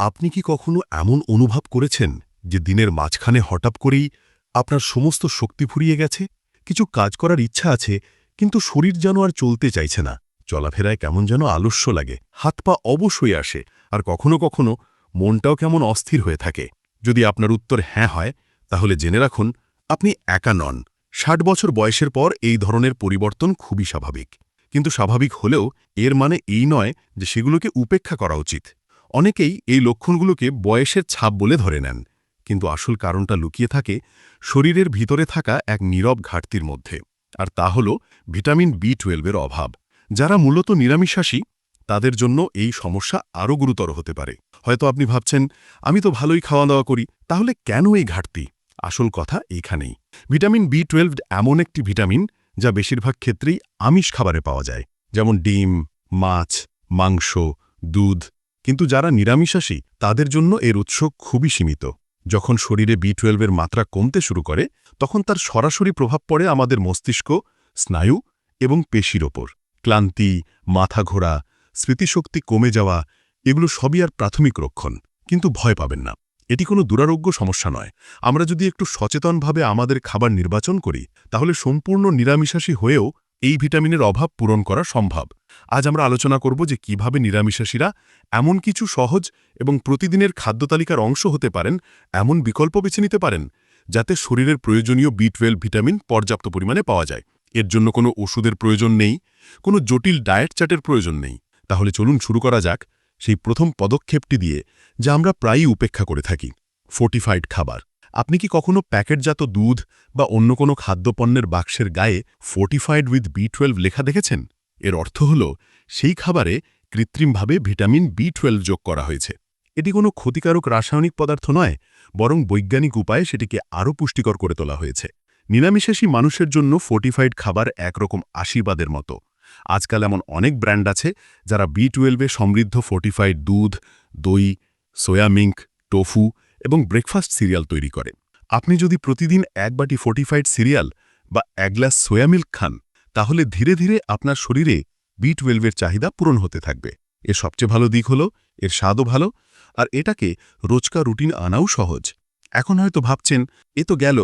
আপনি কি কখনো এমন অনুভব করেছেন যে দিনের মাঝখানে হঠাৎ করেই আপনার সমস্ত শক্তি ফুরিয়ে গেছে? কিছু কাজ করার ইচ্ছা আছে, কিন্তু শরীর যেন আর চলতে চাইছে না। চলাফেরায় কেমন যেন আলস্য লাগে, হাত পা অবশ্যই আসে, আর কখনো কখনো মনটাও কেমন অস্থির হয়ে থাকে। যদি আপনার উত্তর হ্যাঁ হয়, তাহলে জেনে রাখুন, আপনি একা নন। ষাট বছর বয়সের পর এই ধরনের পরিবর্তন খুবই স্বাভাবিক। কিন্তু স্বাভাবিক হলেও এর মানে এই নয় যে সেগুলোকে উপেক্ষা করা উচিত। অনেকেই এই লক্ষণগুলোকে বয়সের ছাপ বলে ধরে নেন, কিন্তু আসল কারণটা লুকিয়ে থাকে শরীরের ভিতরে থাকা এক নীরব ঘাটতির মধ্যে, আর তা হল ভিটামিন বি টুয়েলভের অভাব। যারা মূলত নিরামিষাসী তাদের জন্য এই সমস্যা আরও গুরুতর হতে পারে। হয়তো আপনি ভাবছেন, আমি তো ভালোই খাওয়া দাওয়া করি, তাহলে কেন এই ঘাটতি? আসল কথা এইখানেই। ভিটামিন বি টুয়েলভ এমন একটি ভিটামিন যা বেশিরভাগ ক্ষেত্রেই আমিষ খাবারে পাওয়া যায়, যেমন ডিম, মাছ, মাংস, দুধ কিন্তু যারা নিরামিষাসী তাদের জন্য এর উৎস খুবই সীমিত। যখন শরীরে বি টুয়েলভের মাত্রা কমতে শুরু করে, তখন তার সরাসরি প্রভাব পড়ে আমাদের মস্তিষ্ক, স্নায়ু এবং পেশির ওপর। ক্লান্তি, মাথা ঘোরা, স্মৃতিশক্তি কমে যাওয়া, এগুলো সবই আর প্রাথমিক রক্ষণ, কিন্তু ভয় পাবেন না। এটি কোনো দুরারোগ্য সমস্যা নয়। আমরা যদি একটু সচেতনভাবে আমাদের খাবার নির্বাচন করি, তাহলে সম্পূর্ণ নিরামিষাসী হয়েও এই ভিটামিনের অভাব পূরণ করা সম্ভব। আজ আমরা আলোচনা করব যে কীভাবে নিরামিষাসীরা এমন কিছু সহজ এবং প্রতিদিনের খাদ্য তালিকার অংশ হতে পারেন, এমন বিকল্প বেছে নিতে পারেন, যাতে শরীরের প্রয়োজনীয় বি টুয়েলভ ভিটামিন পর্যাপ্ত পরিমাণে পাওয়া যায়। এর জন্য কোনো ওষুধের প্রয়োজন নেই, কোনো জটিল ডায়েট চার্টের প্রয়োজন নেই। তাহলে চলুন শুরু করা যাক সেই প্রথম পদক্ষেপটি দিয়ে, যা আমরা প্রায়ই উপেক্ষা করে থাকি ফোর্টিফাইড খাবার। আপনি কি কখনো প্যাকেটজাত দুধ বা অন্য কোনো খাদ্যপণ্যের বাক্সের গায়ে ফোর্টিফাইড উইথ বি টুয়েলভ লেখা দেখেছেন? এর অর্থ হল, সেই খাবারে কৃত্রিমভাবে ভিটামিন বি টুয়েলভ যোগ করা হয়েছে। এটি কোনো ক্ষতিকারক রাসায়নিক পদার্থ নয়, বরং বৈজ্ঞানিক উপায়ে সেটিকে আরও পুষ্টিকর করে তোলা হয়েছে। নিরামিষাসী মানুষের জন্য ফোর্টিফাইড খাবার একরকম আশীর্বাদের মতো। আজকাল এমন অনেক ব্র্যান্ড আছে, যারা বি টুয়েলভে সমৃদ্ধ ফোর্টিফাইড দুধ, দই সোয়া মিঙ্ক টোফু এবং ব্রেকফাস্ট সিরিয়াল তৈরি করে। আপনি যদি প্রতিদিন এক বাটি ফোর্টিফাইড সিরিয়াল বা এক গ্লাস সোয়া মিল্ক খান তাহলে ধীরে ধীরে আপনার শরীরে বি টুয়েলভের চাহিদা পূরণ হতে থাকবে। এর সবচেয়ে ভালো দিক হল, এর স্বাদও ভালো, আর এটাকে রোজকার রুটিন আনাও সহজ। এখন হয়তো ভাবছেন, এ তো গেল,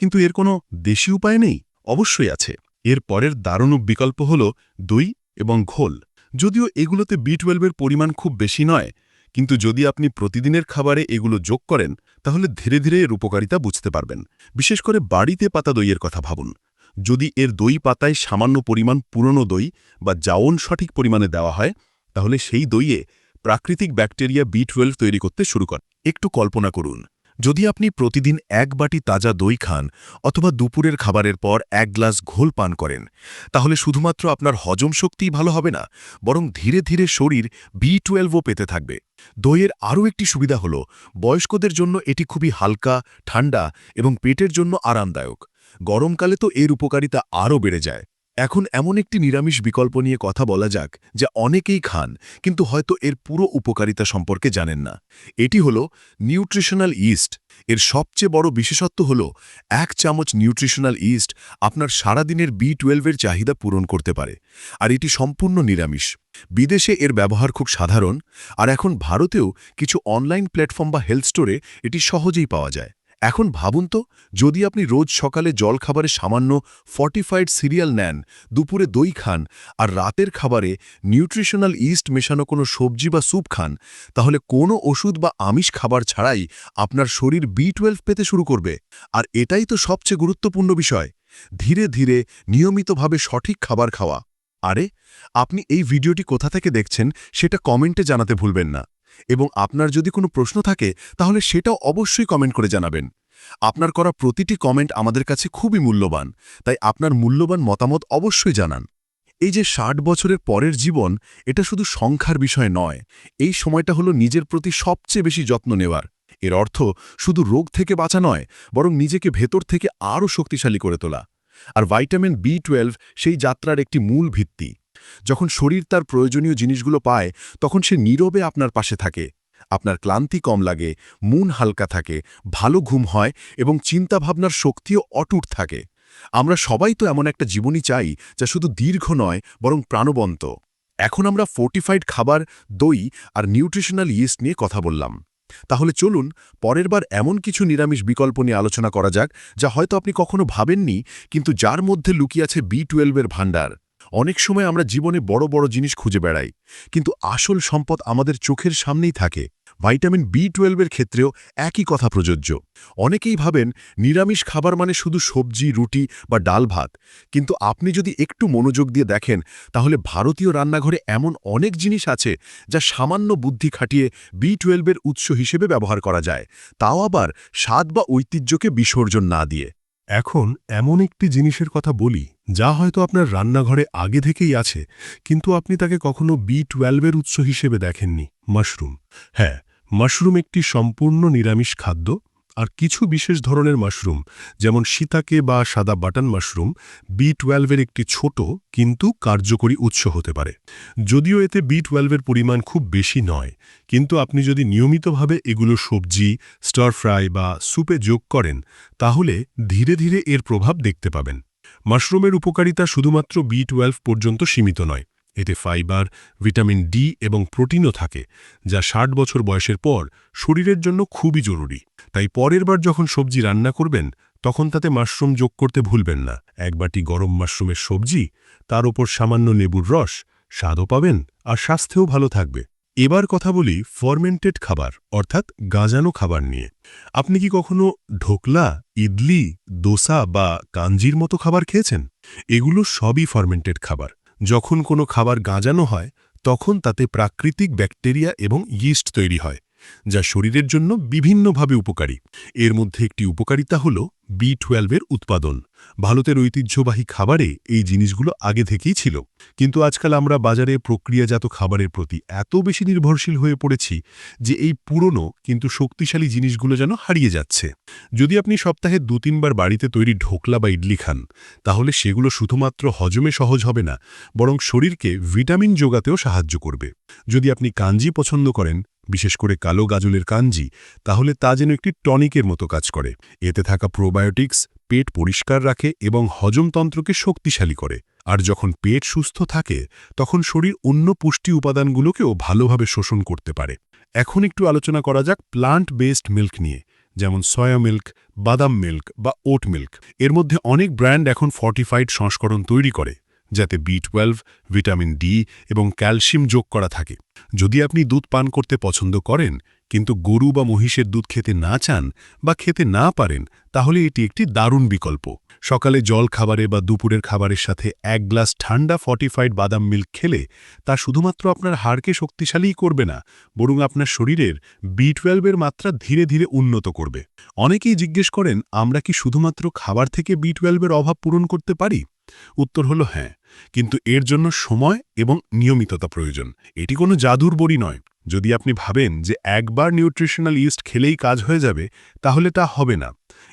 কিন্তু এর কোনো দেশি উপায় নেই? অবশ্যই আছে। এর পরের দারুণ বিকল্প হল দই এবং ঘোল। যদিও এগুলোতে বি টুয়েলভের পরিমাণ খুব বেশি নয়, কিন্তু যদি আপনি প্রতিদিনের খাবারে এগুলো যোগ করেন, তাহলে ধীরে ধীরে এর উপকারিতা বুঝতে পারবেন। বিশেষ করে বাড়িতে পাতা দইয়ের কথা ভাবুন। যদি এর দই পাতায় সামান্য পরিমাণ পুরনো দই বা জাওন সঠিক পরিমাণে দেওয়া হয়, তাহলে সেই দইয়ে প্রাকৃতিক ব্যাকটেরিয়া বি টুয়েলভ তৈরি করতে শুরু করে। একটু কল্পনা করুন, যদি আপনি প্রতিদিন এক বাটি তাজা দই খান অথবা দুপুরের খাবারের পর এক গ্লাস ঘোল পান করেন, তাহলে শুধুমাত্র আপনার হজম শক্তিই ভালো হবে না, বরং ধীরে ধীরে শরীর বি টুয়েলভও পেতে থাকবে। দইয়ের আরও একটি সুবিধা হল, বয়স্কদের জন্য এটি খুবই হালকা, ঠান্ডা এবং পেটের জন্য আরামদায়ক। গরমকালে তো এর উপকারিতা আরও বেড়ে যায়। এখন এমন একটি নিরামিষ বিকল্প নিয়ে কথা বলা যাক, যা অনেকেই খান, কিন্তু হয়তো এর পুরো উপকারিতা সম্পর্কে জানেন না। এটি হল নিউট্রিশনাল ইস্ট। এর সবচেয়ে বড় বিশেষত্ব হল, এক চামচ নিউট্রিশনাল ইস্ট আপনার সারাদিনের বি টুয়েলভের চাহিদা পূরণ করতে পারে, আর এটি সম্পূর্ণ নিরামিষ। বিদেশে এর ব্যবহার খুব সাধারণ, আর এখন ভারতেও কিছু অনলাইন প্ল্যাটফর্ম বা হেলথ স্টোরে এটি সহজেই পাওয়া যায়। এখন ভাবুন তো, যদি আপনি রোজ সকালে জলখাবারে সামান্য ফর্টিফাইড সিরিয়াল নেন, দুপুরে দই খান, আর রাতের খাবারে নিউট্রিশনাল ইস্ট মেশানো কোনো সবজি বা স্যুপ খান, তাহলে কোনো ওষুধ বা আমিষ খাবার ছাড়াই আপনার শরীর বি টুয়েলভ পেতে শুরু করবে। আর এটাই তো সবচেয়ে গুরুত্বপূর্ণ বিষয়। ধীরে ধীরে নিয়মিতভাবে সঠিক খাবার খাওয়া। আরে, আপনি এই ভিডিওটি কোথা থেকে দেখছেন সেটা কমেন্টে জানাতে ভুলবেন না। এবং আপনার যদি কোনো প্রশ্ন থাকে, তাহলে সেটাও অবশ্যই কমেন্ট করে জানাবেন। আপনার করা প্রতিটি কমেন্ট আমাদের কাছে খুবই মূল্যবান, তাই আপনার মূল্যবান মতামত অবশ্যই জানান। এই যে ষাট বছরের পরের জীবন, এটা শুধু সংখ্যার বিষয় নয়, এই সময়টা হলো নিজের প্রতি সবচেয়ে বেশি যত্ন নেওয়ার। এর অর্থ শুধু রোগ থেকে বাঁচা নয়, বরং নিজেকে ভেতর থেকে আরও শক্তিশালী করে তোলা। আর ভাইটামিন বি টুয়েলভ সেই যাত্রার একটি মূল ভিত্তি। যখন শরীর তার প্রয়োজনীয় জিনিসগুলো পায়, তখন সে নীরবে আপনার পাশে থাকে। আপনার ক্লান্তি কম লাগে, মন হালকা থাকে, ভালো ঘুম হয় এবং চিন্তাভাবনার শক্তিও অটুট থাকে। আমরা সবাই তো এমন একটা জীবনই চাই যা শুধু দীর্ঘ নয়, বরং প্রাণবন্ত। এখন আমরা ফোর্টিফাইড খাবার, দই আর নিউট্রিশনাল ইস্ট নিয়ে কথা বললাম। তাহলে চলুন পরের বার এমন কিছু নিরামিষ বিকল্প নিয়ে আলোচনা করা যাক, যা হয়তো আপনি কখনো ভাবেননি, কিন্তু যার মধ্যে লুকিয়ে আছে বি টুয়েলভের ভাণ্ডার। অনেক সময় আমরা জীবনে বড় বড় জিনিস খুঁজে বেড়াই, কিন্তু আসল সম্পদ আমাদের চোখের সামনেই থাকে। ভাইটামিন বি টুয়েলভের ক্ষেত্রেও একই কথা প্রযোজ্য। অনেকেই ভাবেন নিরামিষ খাবার মানে শুধু সবজি, রুটি বা ডাল ভাত। কিন্তু আপনি যদি একটু মনোযোগ দিয়ে দেখেন, তাহলে ভারতীয় রান্নাঘরে এমন অনেক জিনিস আছে যা সামান্য বুদ্ধি খাটিয়ে বি টুয়েলভের উৎস হিসেবে ব্যবহার করা যায়। তাও আবার স্বাদ বা ঐতিহ্যকে বিসর্জন না দিয়ে। এখন এমন একটি জিনিসের কথা বলি, যা হয়তো আপনার রান্নাঘরে আগে থেকেই আছে, কিন্তু আপনি তাকে কখনো বি টুয়েলভের উৎস হিসেবে দেখেননি। মাশরুম। হ্যাঁ মাশরুম একটি সম্পূর্ণ নিরামিষ খাদ্য, আর কিছু বিশেষ ধরনের মাশরুম, যেমন সীতাকে বা সাদা বাটন মাশরুম বি টুয়েলভের একটি ছোট কিন্তু কার্যকরী উৎস হতে পারে। যদিও এতে বি টুয়েলভের পরিমাণ খুব বেশি নয়, কিন্তু আপনি যদি নিয়মিতভাবে এগুলো সবজি স্টার ফ্রাই বা স্যুপে যোগ করেন, তাহলে ধীরে ধীরে এর প্রভাব দেখতে পাবেন। মাশরুমের উপকারিতা শুধুমাত্র বি টুয়েলভ পর্যন্ত সীমিত নয় এতে ফাইবার, ভিটামিন ডি এবং প্রোটিনও থাকে, যা ষাট বছর বয়সের পর শরীরের জন্য খুবই জরুরি। তাই পরের বার যখন সবজি রান্না করবেন, তখন তাতে মাশরুম যোগ করতে ভুলবেন না। এক বাটি গরম মাশরুমের সবজি, তার ওপর সামান্য লেবুর রস, স্বাদও পাবেন আর স্বাস্থ্যও ভালো থাকবে। এবার কথা বলি ফরমেন্টেড খাবার, অর্থাৎ গাজানো খাবার নিয়ে। আপনি কি কখনো ঢোকলা, ইডলি, দোসা বা কাঞ্জির মতো খাবার খেয়েছেন? এগুলো সবই ফরমেন্টেড খাবার। যখন কোনো খাবার গাঁজানো হয় তখন তাতে প্রাকৃতিক ব্যাকটেরিয়া এবং ইস্ট তৈরি হয়। যা শরীরের জন্য বিভিন্নভাবে উপকারী। এর মধ্যে একটি উপকারিতা হল বি টুয়েলভের উৎপাদন। ভারতের ঐতিহ্যবাহী খাবারে এই জিনিসগুলো আগে থেকেই ছিল। কিন্তু আজকাল আমরা বাজারে প্রক্রিয়াজাত খাবারের প্রতি এত বেশি নির্ভরশীল হয়ে পড়েছি যে এই পুরনো কিন্তু শক্তিশালী জিনিসগুলো যেন হারিয়ে যাচ্ছে। যদি আপনি সপ্তাহে দু তিনবার বাড়িতে তৈরি ঢোকলা বা ইডলি খান, তাহলে সেগুলো শুধুমাত্র হজমে সহজ হবে না, বরং শরীরকে ভিটামিন যোগাতেও সাহায্য করবে। যদি আপনি কাঞ্জি পছন্দ করেন বিশেষ করে কালো গাজলের কাঞ্জি, তাহলে তা যেন একটি টনিকের মতো কাজ করে। এতে থাকা প্রোবায়োটিক্স পেট পরিষ্কার রাখে এবং হজমতন্ত্রকে শক্তিশালী করে। আর যখন পেট সুস্থ থাকে, তখন শরীর অন্য পুষ্টি উপাদানগুলোকেও ভালোভাবে শোষণ করতে পারে। এখন একটু আলোচনা করা যাক প্লান্ট বেসড মিল্ক নিয়ে, যেমন সয়া মিল্ক বাদাম মিল্ক বা ওট মিল্ক এর মধ্যে অনেক ব্র্যান্ড এখন ফর্টিফাইড সংস্করণ তৈরি করে। যাতে বি টুয়েলভ ভিটামিন ডি এবং ক্যালসিয়াম যোগ করা থাকে। যদি আপনি দুধ পান করতে পছন্দ করেন কিন্তু গরু বা মহিষের দুধ খেতে না চান বা খেতে না পারেন, তাহলে এটি একটি দারুণ বিকল্প। সকালে জল খাবারে বা দুপুরের খাবারের সাথে এক গ্লাস ঠান্ডা ফর্টিফাইড বাদাম মিল্ক খেলে তা শুধুমাত্র আপনার হাড়কে শক্তিশালীই করবে না, বরং আপনার শরীরের বি টুয়েলভের মাত্রা ধীরে ধীরে উন্নত করবে। অনেকেই জিজ্ঞেস করেন, আমরা কি শুধুমাত্র খাবার থেকে বি টুয়েলভের অভাব পূরণ করতে পারি? উত্তর হলো হ্যাঁ কিন্তু এর জন্য সময় এবং নিয়মিততা প্রয়োজন। এটি কোনো জাদুর বড়ি নয়। যদি আপনি ভাবেন যে একবার নিউট্রিশনাল ইস্ট খেলেই কাজ হয়ে যাবে, তাহলে তা হবে না।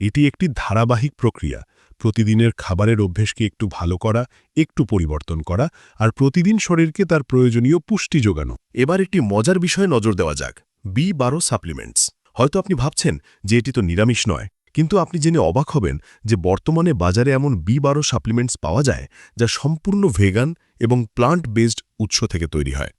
এটি একটি ধারাবাহিক প্রক্রিয়া। প্রতিদিনের খাবারের অভ্যেসকে একটু ভালো করা, একটু পরিবর্তন করা, আর প্রতিদিন শরীরকে তার প্রয়োজনীয় পুষ্টি যোগানো। এবার একটি মজার বিষয়ে নজর দেওয়া যাক। বি বারো সাপ্লিমেন্টস হয়তো আপনি ভাবছেন যে এটি তো নিরামিষ নয়, কিন্তু আপনি জেনে অবাক হবেন যে বর্তমানে বাজারে এমন বি বারো সাপ্লিমেন্টস পাওয়া যায়, যা সম্পূর্ণ ভেগান এবং প্লান্ট বেসড উৎস থেকে তৈরি হয়।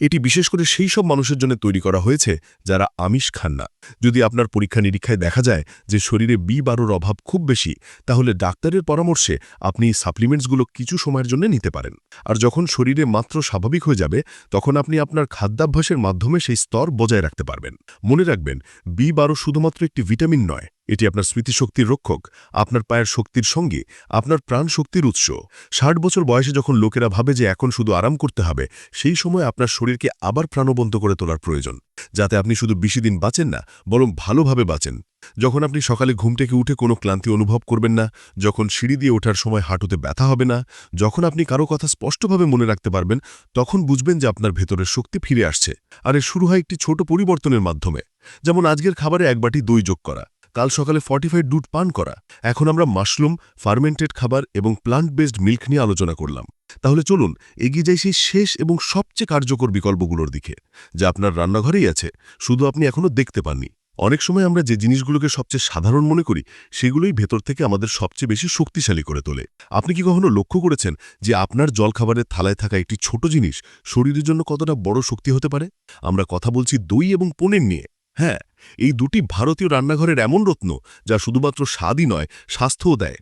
এটি বিশেষ করে সেই সব মানুষের জন্য তৈরি করা হয়েছে যারা আমিষ খান না। যদি আপনার পরীক্ষা নিরীক্ষায় দেখা যায় যে শরীরে বি বারোর অভাব খুব বেশি, তাহলে ডাক্তারের পরামর্শে আপনি সাপ্লিমেন্টসগুলো কিছু সময়ের জন্য নিতে পারেন। আর যখন শরীরে মাত্র স্বাভাবিক হয়ে যাবে, তখন আপনি আপনার খাদ্যাভ্যাসের মাধ্যমে সেই স্তর বজায় রাখতে পারবেন। মনে রাখবেন, বি বারো শুধুমাত্র একটি ভিটামিন নয় এটি আপনার স্মৃতিশক্তির রক্ষক, আপনার পায়ের শক্তির সঙ্গে, আপনার প্রাণ শক্তির উৎস। ষাট বছর বয়সে যখন লোকেরা ভাবে যে এখন শুধু আরাম করতে হবে, সেই সময় আপনার শরীরকে আবার প্রাণবন্ত করে তোলার প্রয়োজন, যাতে আপনি শুধু বেশি দিন বাঁচেন না, বরং ভালোভাবে বাঁচেন। যখন আপনি সকালে ঘুম থেকে উঠে কোনো ক্লান্তি অনুভব করবেন না, যখন সিঁড়ি দিয়ে ওঠার সময় হাঁটুতে ব্যথা হবে না, যখন আপনি কারও কথা স্পষ্টভাবে মনে রাখতে পারবেন, তখন বুঝবেন যে আপনার ভেতরের শক্তি ফিরে আসছে। আর এর শুরু হয় একটি ছোট পরিবর্তনের মাধ্যমে। যেমন আজকের খাবারে এক বাটি দই যোগ করা। কাল সকালে ফর্টিফাইড দুধ পান করা। এখন আমরা মাশরুম ফার্মেন্টেড খাবার এবং প্লান্ট বেসড মিল্ক নিয়ে আলোচনা করলাম। তাহলে চলুন এগিয়ে যাই সেই শেষ এবং সবচেয়ে কার্যকর বিকল্পগুলোর দিকে, যা আপনার রান্নাঘরেই আছে, শুধু আপনি এখনও দেখতে পাননি। অনেক সময় আমরা যে জিনিসগুলোকে সবচেয়ে সাধারণ মনে করি, সেগুলোই ভেতর থেকে আমাদের সবচেয়ে বেশি শক্তিশালী করে তোলে। আপনি কি কখনো লক্ষ্য করেছেন যে আপনার জলখাবারের থালায় থাকা একটি ছোট জিনিস শরীরের জন্য কতটা বড় শক্তি হতে পারে? আমরা কথা বলছি দই এবং পনির নিয়ে। হ্যাঁ এই দুটি ভারতীয় রান্নাঘরের এমন রত্ন যা শুধুমাত্র স্বাদই নয় স্বাস্থ্যও দেয়।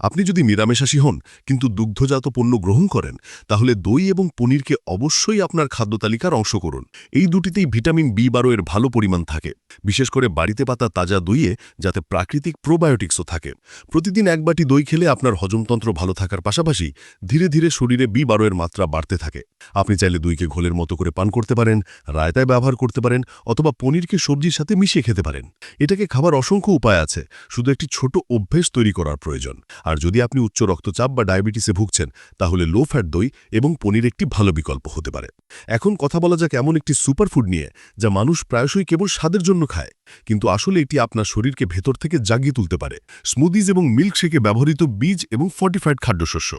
আপনি যদি নিরামিষাসী হন, কিন্তু দুগ্ধজাত পণ্য গ্রহণ করেন, তাহলে দই এবং পনিরকে অবশ্যই আপনার খাদ্য তালিকার অংশ করুন। এই দুটিতেই ভিটামিন বি বারো এর ভালো পরিমাণ থাকে। বিশেষ করে বাড়িতে পাতা তাজা দইয়ে যাতে প্রাকৃতিক প্রোবায়োটিক্সও থাকে। প্রতিদিন এক বাটি দই খেলে আপনার হজমতন্ত্র ভালো থাকার পাশাপাশি ধীরে ধীরে শরীরে বি বারো এর মাত্রা বাড়তে থাকে। আপনি চাইলে দইকে ঘোলের মতো করে পান করতে পারেন, রায়তায় ব্যবহার করতে পারেন, অথবা পনিরকে সবজির সাথে মিশিয়ে খেতে পারেন। এটাকে খাবার অসংখ্য উপায় আছে, শুধু একটি ছোট অভ্যেস তৈরি করার প্রয়োজন। আর যদি আপনি উচ্চ রক্তচাপ বা ডায়াবেটিসে ভুগছেন, তাহলে লো ফ্যাট দই এবং পনির একটি ভালো বিকল্প হতে পারে। এখন কথা বলা যাক এমন একটি সুপারফুড নিয়ে, যা মানুষ প্রায়শই কেবল স্বাদের জন্য খায়, কিন্তু আসলে এটি আপনার শরীরকে ভেতর থেকে জাগিয়ে তুলতে পারে। স্মুদিজ এবং মিল্কশেকে ব্যবহৃত বীজ এবং ফর্টিফাইড খাদ্যশস্য।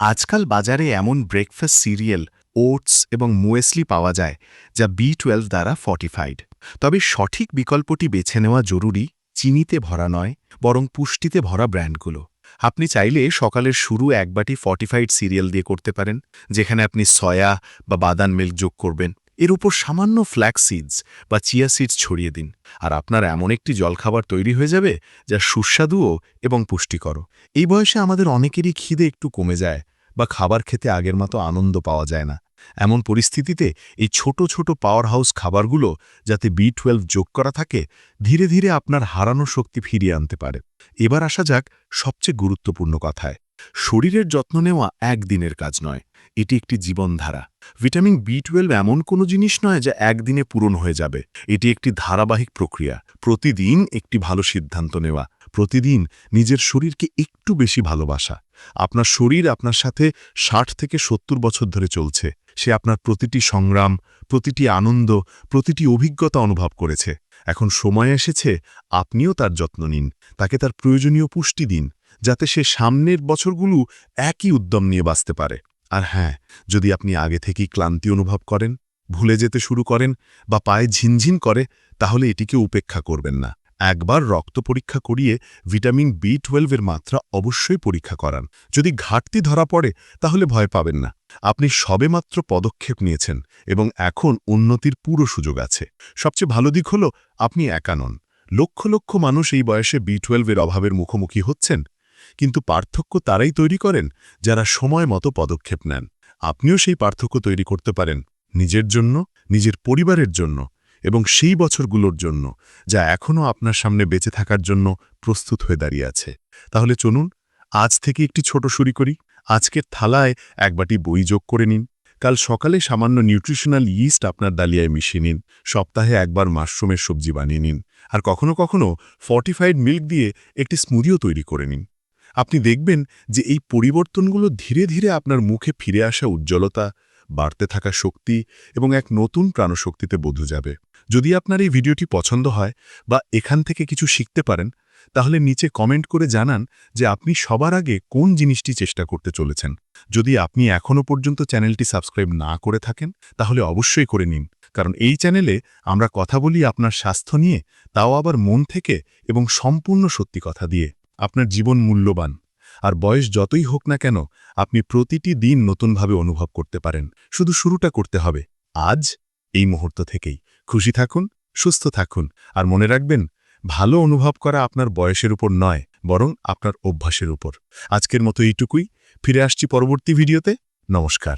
আজকাল বাজারে এমন ব্রেকফাস্ট সিরিয়াল, ওটস এবং মুয়েসলি পাওয়া যায়, যা বি টুয়েলভ দ্বারা ফর্টিফাইড। তবে সঠিক বিকল্পটি বেছে নেওয়া জরুরি, চিনিতে ভরা নয়, বরং পুষ্টিতে ভরা ব্র্যান্ডগুলো। আপনি চাইলে সকালের শুরু এক বাটি ফর্টিফাইড সিরিয়াল দিয়ে করতে পারেন, যেখানে আপনি সয়া বা বাদান মিল্ক যোগ করবেন। এর উপর সামান্য ফ্ল্যাক্স সিডস বা চিয়া সিডস ছড়িয়ে দিন, আর আপনার এমন একটি জলখাবার তৈরি হয়ে যাবে যা সুস্বাদুও এবং পুষ্টিকর এই বয়সে আমাদের অনেকেরই খিদে একটু কমে যায় বা খাবার খেতে আগের মতো আনন্দ পাওয়া যায় না। এমন পরিস্থিতিতে এই ছোট ছোট পাওয়ার হাউস খাবারগুলো যাতে বি টুয়েলভ যোগ করা থাকে, ধীরে ধীরে আপনার হারানো শক্তি ফিরিয়ে আনতে পারে। এবার আসা যাক সবচেয়ে গুরুত্বপূর্ণ কথায়। শরীরের যত্ন নেওয়া একদিনের কাজ নয়, এটি একটি জীবনধারা। ভিটামিন বি টুয়েলভ এমন কোনো জিনিস নয় যা একদিনে পূরণ হয়ে যাবে। এটি একটি ধারাবাহিক প্রক্রিয়া। প্রতিদিন একটি ভালো সিদ্ধান্ত নেওয়া। প্রতিদিন নিজের শরীরকে একটু বেশি ভালোবাসা। আপনার শরীর আপনার সাথে ষাট থেকে সত্তর বছর ধরে চলছে। সে আপনার প্রতিটি সংগ্রাম, প্রতিটি আনন্দ, প্রতিটি অভিজ্ঞতা অনুভব করেছে। এখন সময় এসেছে, আপনিও তার যত্ন নিন, তাকে তার প্রয়োজনীয় পুষ্টি দিন, যাতে সে সামনের বছরগুলো একই উদ্যম নিয়ে বাঁচতে পারে। আর হ্যাঁ যদি আপনি আগে থেকেই ক্লান্তি অনুভব করেন, ভুলে যেতে শুরু করেন বা পায়ে ঝিনঝিন করে, তাহলে এটিকে উপেক্ষা করবেন না। একবার রক্ত পরীক্ষা করিয়ে ভিটামিন বি টুয়েলভের মাত্রা অবশ্যই পরীক্ষা করান। যদি ঘাটতি ধরা পড়ে, তাহলে ভয় পাবেন না। আপনি সবেমাত্র পদক্ষেপ নিয়েছেন এবং এখন উন্নতির পুরো সুযোগ আছে। সবচেয়ে ভালো দিক হল, আপনি একা নন। লক্ষ লক্ষ মানুষ এই বয়সে বি টুয়েলভের অভাবের মুখোমুখি হচ্ছেন, কিন্তু পার্থক্য তারাই তৈরি করেন যারা সময় মতো পদক্ষেপ নেন। আপনিও সেই পার্থক্য তৈরি করতে পারেন নিজের জন্য, নিজের পরিবারের জন্য। এবং সেই বছরগুলোর জন্য, যা এখনও আপনার সামনে বেঁচে থাকার জন্য প্রস্তুত হয়ে দাঁড়িয়ে আছে। তাহলে চলুন, আজ থেকে একটি ছোট শুরু করি। আজকের থালায় এক বাটি বই যোগ করে নিন। কাল সকালে সামান্য নিউট্রিশনাল ইস্ট আপনার ডালিয়ায় মিশিয়ে নিন। সপ্তাহে একবার মাশরুমের সবজি বানিয়ে নিন। আর কখনো কখনো ফর্টিফাইড মিল্ক দিয়ে একটি স্মুদিও তৈরি করে নিন। আপনি দেখবেন যে এই পরিবর্তনগুলো ধীরে ধীরে আপনার মুখে ফিরে আসা উজ্জ্বলতা বাড়তে থাকা শক্তি এবং এক নতুন প্রাণশক্তিতে বোধ যাবে। যদি আপনার এই ভিডিওটি পছন্দ হয় বা এখান থেকে কিছু শিখতে পারেন, তাহলে নিচে কমেন্ট করে জানান যে আপনি সবার আগে কোন জিনিসটি চেষ্টা করতে চলেছেন। যদি আপনি এখনও পর্যন্ত চ্যানেলটি সাবস্ক্রাইব না করে থাকেন, তাহলে অবশ্যই করে নিন। কারণ এই চ্যানেলে আমরা কথা বলি আপনার স্বাস্থ্য নিয়ে, তাও আবার মন থেকে এবং সম্পূর্ণ সত্যি কথা দিয়ে। আপনার জীবন মূল্যবান। আর বয়স যতই হোক না কেন, আপনি প্রতিটি দিন নতুনভাবে অনুভব করতে পারেন। শুধু শুরুটা করতে হবে। আজ, এই মুহূর্ত থেকেই। খুশি থাকুন, সুস্থ থাকুন, আর মনে রাখবেন, ভালো অনুভব করা আপনার বয়সের উপর নয়, বরং আপনার অভ্যাসের উপর। আজকের মতো এইটুকুই। ফিরে আসছি পরবর্তী ভিডিওতে। নমস্কার।